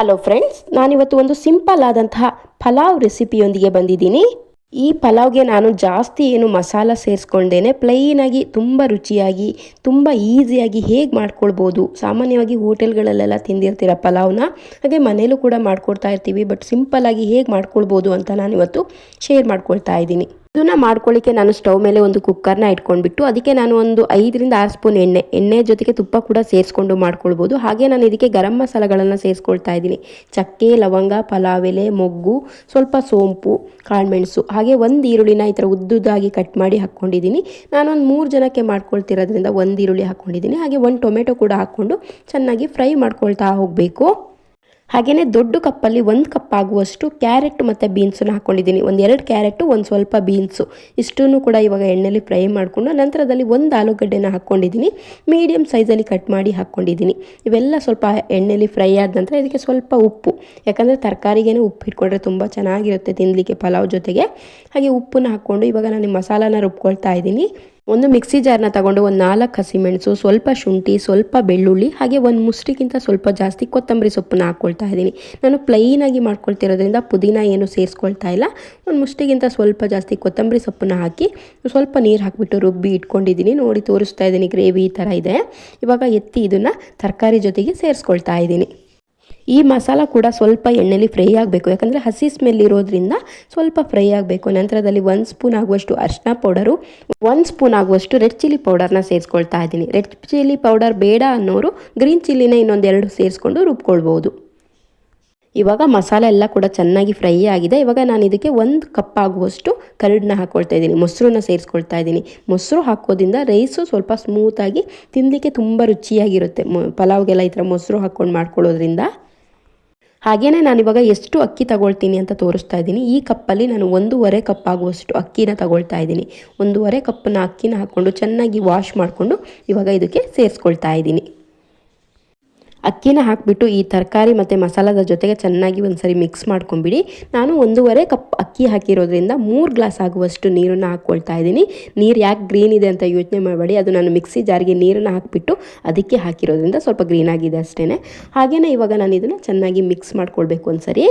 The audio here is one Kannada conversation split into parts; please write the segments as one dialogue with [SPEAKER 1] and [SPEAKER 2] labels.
[SPEAKER 1] ಹಲೋ ಫ್ರೆಂಡ್ಸ್ ನಾನಿವತ್ತು ಒಂದು ಸಿಂಪಲ್ ಆದಂತಹ ಪಲಾವ್ ರೆಸಿಪಿಯೊಂದಿಗೆ ಬಂದಿದ್ದೀನಿ. ಈ ಪಲಾವ್ಗೆ ನಾನು ಜಾಸ್ತಿ ಏನು ಮಸಾಲ ಸೇರಿಸ್ಕೊಂಡೇನೆ ಪ್ಲೈನಾಗಿ ತುಂಬ ರುಚಿಯಾಗಿ, ತುಂಬ ಈಸಿಯಾಗಿ ಹೇಗೆ ಮಾಡ್ಕೊಳ್ಬೋದು? ಸಾಮಾನ್ಯವಾಗಿ ಹೋಟೆಲ್ಗಳಲ್ಲೆಲ್ಲ ತಿಂದಿರ್ತೀರ ಪಲಾವ್ನ, ಹಾಗೆ ಮನೇಲೂ ಕೂಡ ಮಾಡ್ಕೊಡ್ತಾ ಇರ್ತೀವಿ ಬಟ್ ಸಿಂಪಲ್ಲಾಗಿ ಹೇಗೆ ಮಾಡ್ಕೊಳ್ಬೋದು ಅಂತ ನಾನಿವತ್ತು ಶೇರ್ ಮಾಡ್ಕೊಳ್ತಾ ಇದ್ದೀನಿ. ಇದನ್ನ ಮಾಡ್ಕೊಳ್ಳಿಕ್ಕೆ ನಾನು ಸ್ಟವ್ ಮೇಲೆ ಒಂದು ಕುಕ್ಕರ್ನ ಇಟ್ಕೊಂಡ್ಬಿಟ್ಟು ಅದಕ್ಕೆ ನಾನು ಒಂದು ಐದರಿಂದ ಆರು ಸ್ಪೂನ್ ಎಣ್ಣೆ ಎಣ್ಣೆ ಜೊತೆಗೆ ತುಪ್ಪ ಕೂಡ ಸೇರಿಸ್ಕೊಂಡು ಮಾಡ್ಕೊಳ್ಬೋದು. ಹಾಗೆ ನಾನು ಇದಕ್ಕೆ ಗರಂ ಮಸಾಲೆಗಳನ್ನು ಸೇರಿಸ್ಕೊಳ್ತಾ ಇದ್ದೀನಿ. ಚಕ್ಕೆ, ಲವಂಗ, ಪಲಾವ್, ಎಲೆ, ಮೊಗ್ಗು, ಸ್ವಲ್ಪ ಸೋಂಪು, ಕಾಳುಮೆಣಸು, ಹಾಗೆ ಒಂದು ಈರುಳ್ಳಿನ ಈ ಥರ ಉದ್ದುದ್ದಾಗಿ ಕಟ್ ಮಾಡಿ ಹಾಕ್ಕೊಂಡಿದ್ದೀನಿ. ನಾನೊಂದು ಮೂರು ಜನಕ್ಕೆ ಮಾಡ್ಕೊಳ್ತಿರೋದ್ರಿಂದ ಒಂದು ಈರುಳ್ಳಿ ಹಾಕ್ಕೊಂಡಿದ್ದೀನಿ. ಹಾಗೆ ಒಂದು ಟೊಮೆಟೊ ಕೂಡ ಹಾಕ್ಕೊಂಡು ಚೆನ್ನಾಗಿ ಫ್ರೈ ಮಾಡ್ಕೊಳ್ತಾ ಹೋಗಬೇಕು. ಹಾಗೆಯೇ ದೊಡ್ಡ ಕಪ್ಪಲ್ಲಿ ಒಂದು ಕಪ್ ಆಗುವಷ್ಟು ಕ್ಯಾರೆಟ್ ಮತ್ತು ಬೀನ್ಸನ್ನು ಹಾಕ್ಕೊಂಡಿದ್ದೀನಿ ಒಂದು ಎರಡು ಕ್ಯಾರೆಟು, ಒಂದು ಸ್ವಲ್ಪ ಬೀನ್ಸು. ಇಷ್ಟನ್ನು ಕೂಡ ಇವಾಗ ಎಣ್ಣೆಲಿ ಫ್ರೈ ಮಾಡಿಕೊಂಡು ನಂತರದಲ್ಲಿ ಒಂದು ಆಲೂಗಡ್ಡೆನ ಹಾಕ್ಕೊಂಡಿದ್ದೀನಿ ಮೀಡಿಯಮ್ ಸೈಜಲ್ಲಿ ಕಟ್ ಮಾಡಿ ಹಾಕ್ಕೊಂಡಿದ್ದೀನಿ ಇವೆಲ್ಲ ಸ್ವಲ್ಪ ಎಣ್ಣೆಲಿ ಫ್ರೈ ಆದ ನಂತರ ಇದಕ್ಕೆ ಸ್ವಲ್ಪ ಉಪ್ಪು. ಯಾಕಂದರೆ ತರಕಾರಿಗೇನೆ ಉಪ್ಪು ಇಟ್ಕೊಂಡ್ರೆ ತುಂಬ ಚೆನ್ನಾಗಿರುತ್ತೆ ತಿನ್ನಲಿಕ್ಕೆ ಪಲಾವ್ ಜೊತೆಗೆ. ಹಾಗೆ ಉಪ್ಪನ್ನು ಹಾಕ್ಕೊಂಡು ಇವಾಗ ನಾನು ಮಸಾಲಾನ ರುಬ್ಕೊಳ್ತಾ ಇದ್ದೀನಿ. ಒಂದು ಮಿಕ್ಸಿ ಜಾರ್ನ ತಗೊಂಡು ಒಂದು ನಾಲ್ಕು ಹಸಿಮೆಣಸು ಸ್ವಲ್ಪ ಶುಂಠಿ, ಸ್ವಲ್ಪ ಬೆಳ್ಳುಳ್ಳಿ, ಹಾಗೆ ಒಂದು ಮುಷ್ಟಿಗಿಂತ ಸ್ವಲ್ಪ ಜಾಸ್ತಿ ಕೊತ್ತಂಬರಿ ಸೊಪ್ಪನ್ನ ಹಾಕ್ಕೊಳ್ತಾ ಇದ್ದೀನಿ. ನಾನು ಪ್ಲೈನಾಗಿ ಮಾಡ್ಕೊಳ್ತಿರೋದ್ರಿಂದ ಪುದೀನ ಏನು ಸೇರಿಸ್ಕೊಳ್ತಾ ಇಲ್ಲ. ಒಂದು ಮುಷ್ಟಿಗಿಂತ ಸ್ವಲ್ಪ ಜಾಸ್ತಿ ಕೊತ್ತಂಬರಿ ಸೊಪ್ಪನ್ನ ಹಾಕಿ ಸ್ವಲ್ಪ ನೀರು ಹಾಕಿಬಿಟ್ಟು ರುಬ್ಬಿ ಇಟ್ಕೊಂಡಿದ್ದೀನಿ. ನೋಡಿ ತೋರಿಸ್ತಾ ಇದ್ದೀನಿ ಗ್ರೇವಿ ಈ ಥರ ಇದೆ. ಇವಾಗ ಎತ್ತಿ ಇದನ್ನು ತರಕಾರಿ ಜೊತೆಗೆ ಸೇರಿಸ್ಕೊಳ್ತಾ ಇದ್ದೀನಿ. ಈ ಮಸಾಲ ಕೂಡ ಸ್ವಲ್ಪ ಎಣ್ಣೆಲಿ ಫ್ರೈ ಆಗಬೇಕು. ಯಾಕಂದರೆ ಹಸಿ ಸ್ಮೆಲ್ ಇರೋದ್ರಿಂದ ಸ್ವಲ್ಪ ಫ್ರೈ ಆಗಬೇಕು. ನಂತರದಲ್ಲಿ ಒಂದು ಸ್ಪೂನ್ ಆಗುವಷ್ಟು ಅರಿಶಿನ ಪೌಡರು ಒಂದು ಸ್ಪೂನ್ ಆಗುವಷ್ಟು ರೆಡ್ ಚಿಲ್ಲಿ ಪೌಡರ್ನ ಸೇರಿಸ್ಕೊಳ್ತಾ ಇದ್ದೀನಿ. ರೆಡ್ ಚಿಲ್ಲಿ ಪೌಡರ್ ಬೇಡ ಅನ್ನೋರು ಗ್ರೀನ್ ಚಿಲ್ಲಿನ ಇನ್ನೊಂದೆರಡು ಸೇರಿಸ್ಕೊಂಡು ರುಬ್ಕೊಳ್ಬೋದು. ಇವಾಗ ಮಸಾಲೆ ಎಲ್ಲ ಕೂಡ ಚೆನ್ನಾಗಿ ಫ್ರೈ ಆಗಿದೆ. ಇವಾಗ ನಾನು ಇದಕ್ಕೆ ಒಂದು ಕಪ್ ಆಗುವಷ್ಟು ಕರ್ಡನ್ನ ಹಾಕ್ಕೊಳ್ತಾ ಇದ್ದೀನಿ. ಮೊಸರನ್ನ ಸೇರಿಸ್ಕೊಳ್ತಾ ಇದ್ದೀನಿ. ಮೊಸರು ಹಾಕೋದ್ರಿಂದ ರೈಸು ಸ್ವಲ್ಪ ಸ್ಮೂತಾಗಿ ತಿನ್ನಲಿಕ್ಕೆ ತುಂಬ ರುಚಿಯಾಗಿರುತ್ತೆ. ಪಲಾವ್ಗೆಲ್ಲ ಈ ಥರ ಮೊಸರು ಹಾಕ್ಕೊಂಡು ಮಾಡ್ಕೊಳ್ಳೋದ್ರಿಂದ. ಹಾಗೆಯೇ ನಾನಿವಾಗ ಎಷ್ಟು ಅಕ್ಕಿ ತಗೊಳ್ತೀನಿ ಅಂತ ತೋರಿಸ್ತಾ ಇದ್ದೀನಿ. ಈ ಕಪ್ಪಲ್ಲಿ ನಾನು ಒಂದೂವರೆ ಕಪ್ ಆಗುವಷ್ಟು ಅಕ್ಕಿನ ತಗೊಳ್ತಾ ಇದ್ದೀನಿ. ಒಂದೂವರೆ ಕಪ್ಪನ್ನ ಅಕ್ಕಿನ ಹಾಕ್ಕೊಂಡು ಚೆನ್ನಾಗಿ ವಾಶ್ ಮಾಡಿಕೊಂಡು ಇವಾಗ ಇದಕ್ಕೆ ಸೇರಿಸ್ಕೊಳ್ತಾ ಇದ್ದೀನಿ. ಅಕ್ಕಿನ ಹಾಕಿಬಿಟ್ಟು ಈ ತರಕಾರಿ ಮತ್ತು ಮಸಾಲದ ಜೊತೆಗೆ ಚೆನ್ನಾಗಿ ಒಂದ್ಸರಿ ಮಿಕ್ಸ್ ಮಾಡ್ಕೊಂಬಿಡಿ. ನಾನು ಒಂದೂವರೆ ಕಪ್ ಅಕ್ಕಿ ಹಾಕಿರೋದ್ರಿಂದ ಮೂರು ಗ್ಲಾಸ್ ಆಗುವಷ್ಟು ನೀರನ್ನು ಹಾಕ್ಕೊಳ್ತಾ ಇದ್ದೀನಿ. ನೀರು ಯಾಕೆ ಗ್ರೀನ್ ಇದೆ ಅಂತ ಯೋಚನೆ ಮಾಡಬೇಡಿ. ಅದು ನಾನು ಮಿಕ್ಸಿ ಜಾರಿಗೆ ನೀರನ್ನು ಹಾಕಿಬಿಟ್ಟು ಅದಕ್ಕೆ ಹಾಕಿರೋದ್ರಿಂದ ಸ್ವಲ್ಪ ಗ್ರೀನ್ ಆಗಿದೆ ಅಷ್ಟೇ ಹಾಗೆಯೇ ಇವಾಗ ನಾನು ಇದನ್ನು ಚೆನ್ನಾಗಿ ಮಿಕ್ಸ್ ಮಾಡ್ಕೊಳ್ಬೇಕು ಒಂದ್ಸರಿ.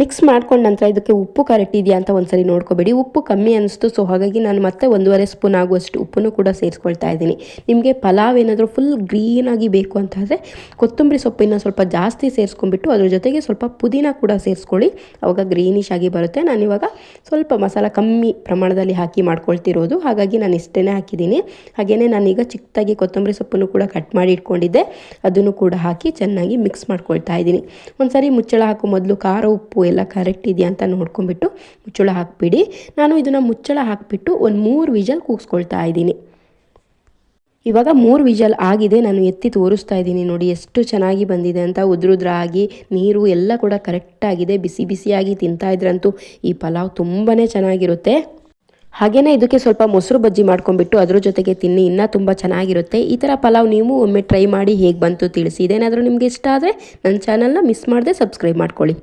[SPEAKER 1] ಮಿಕ್ಸ್ ಮಾಡ್ಕೊಂಡ ನಂತರ ಇದಕ್ಕೆ ಉಪ್ಪು ಕರೆಕ್ಟ್ ಇದೆಯಾ ಅಂತ ಒಂದ್ಸರಿ ನೋಡ್ಕೋಬೇಡಿ. ಉಪ್ಪು ಕಮ್ಮಿ ಅನಿಸ್ತು ಸೊ ಹಾಗಾಗಿ ನಾನು ಮತ್ತೆ ಒಂದೂವರೆ ಸ್ಪೂನ್ ಆಗುವಷ್ಟು ಉಪ್ಪನ್ನು ಕೂಡ ಸೇರಿಸ್ಕೊಳ್ತಾ ಇದ್ದೀನಿ. ನಿಮಗೆ ಪಲಾವ್ ಏನಾದರೂ ಫುಲ್ ಗ್ರೀನಾಗಿ ಬೇಕು ಅಂತ ಕೊತ್ತಂಬರಿ ಸೊಪ್ಪಿನ ಸ್ವಲ್ಪ ಜಾಸ್ತಿ ಸೇರಿಸ್ಕೊಂಡ್ಬಿಟ್ಟು ಅದ್ರ ಜೊತೆಗೆ ಸ್ವಲ್ಪ ಪುದೀನ ಕೂಡ ಸೇರಿಸ್ಕೊಳ್ಳಿ. ಅವಾಗ ಗ್ರೀನಿಶ್ ಆಗಿ ಬರುತ್ತೆ. ನಾನು ಇವಾಗ ಸ್ವಲ್ಪ ಮಸಾಲ ಕಮ್ಮಿ ಪ್ರಮಾಣದಲ್ಲಿ ಹಾಕಿ ಮಾಡ್ಕೊಳ್ತಿರೋದು. ಹಾಗಾಗಿ ನಾನು ಇಷ್ಟೇ ಹಾಕಿದ್ದೀನಿ. ಹಾಗೆಯೇ ನಾನೀಗ ಚಿಕ್ಕದಾಗಿ ಕೊತ್ತಂಬರಿ ಸೊಪ್ಪನ್ನು ಕೂಡ ಕಟ್ ಮಾಡಿ ಇಟ್ಕೊಂಡಿದ್ದೆ. ಅದನ್ನು ಕೂಡ ಹಾಕಿ ಚೆನ್ನಾಗಿ ಮಿಕ್ಸ್ ಮಾಡ್ಕೊಳ್ತಾ ಇದ್ದೀನಿ. ಒಂದ್ಸರಿ ಮುಚ್ಚಳ ಹಾಕೋ ಮೊದಲು ಖಾರ, ಉಪ್ಪು ಎಲ್ಲ ಕರೆಕ್ಟ್ ಇದೆಯಾ ಅಂತ ನೋಡ್ಕೊಂಬಿಟ್ಟು ಮುಚ್ಚಳ ಹಾಕಿಬಿಡಿ. ನಾನು ಇದನ್ನು ಮುಚ್ಚಳ ಹಾಕಿಬಿಟ್ಟು ಒಂದು ಮೂರು ವಿಜಲ್ ಕೂಗಿಸ್ಕೊಳ್ತಾ ಇದ್ದೀನಿ. ಇವಾಗ ಮೂರು ವಿಜಲ್ ಆಗಿದೆ, ನಾನು ಎತ್ತಿ ತೋರಿಸ್ತಾ ಇದ್ದೀನಿ ನೋಡಿ ಎಷ್ಟು ಚೆನ್ನಾಗಿ ಬಂದಿದೆ ಅಂತ. ಉದ್ರುದ್ರ ಆಗಿ ನೀರು ಎಲ್ಲ ಕೂಡ ಕರೆಕ್ಟಾಗಿದೆ ಬಿಸಿ ಬಿಸಿಯಾಗಿ ತಿಂತಾ ಇದ್ರಂತೂ ಈ ಪಲಾವ್ ತುಂಬಾ ಚೆನ್ನಾಗಿರುತ್ತೆ. ಹಾಗೆಯೇ ಇದಕ್ಕೆ ಸ್ವಲ್ಪ ಮೊಸರು ಬಜ್ಜಿ ಮಾಡ್ಕೊಂಡ್ಬಿಟ್ಟು ಅದ್ರ ಜೊತೆಗೆ ತಿನ್ನಿ, ಇನ್ನೂ ತುಂಬ ಚೆನ್ನಾಗಿರುತ್ತೆ. ಈ ಥರ ಪಲಾವ್ ನೀವು ಒಮ್ಮೆ ಟ್ರೈ ಮಾಡಿ ಹೇಗೆ ಬಂತು ತಿಳಿಸಿ. ಇದೇನಾದರೂ ನಿಮಗೆ ಇಷ್ಟ ಆದರೆ ನನ್ನ ಚಾನಲ್ನ ಮಿಸ್ ಮಾಡದೆ ಸಬ್ಸ್ಕ್ರೈಬ್ ಮಾಡ್ಕೊಳ್ಳಿ.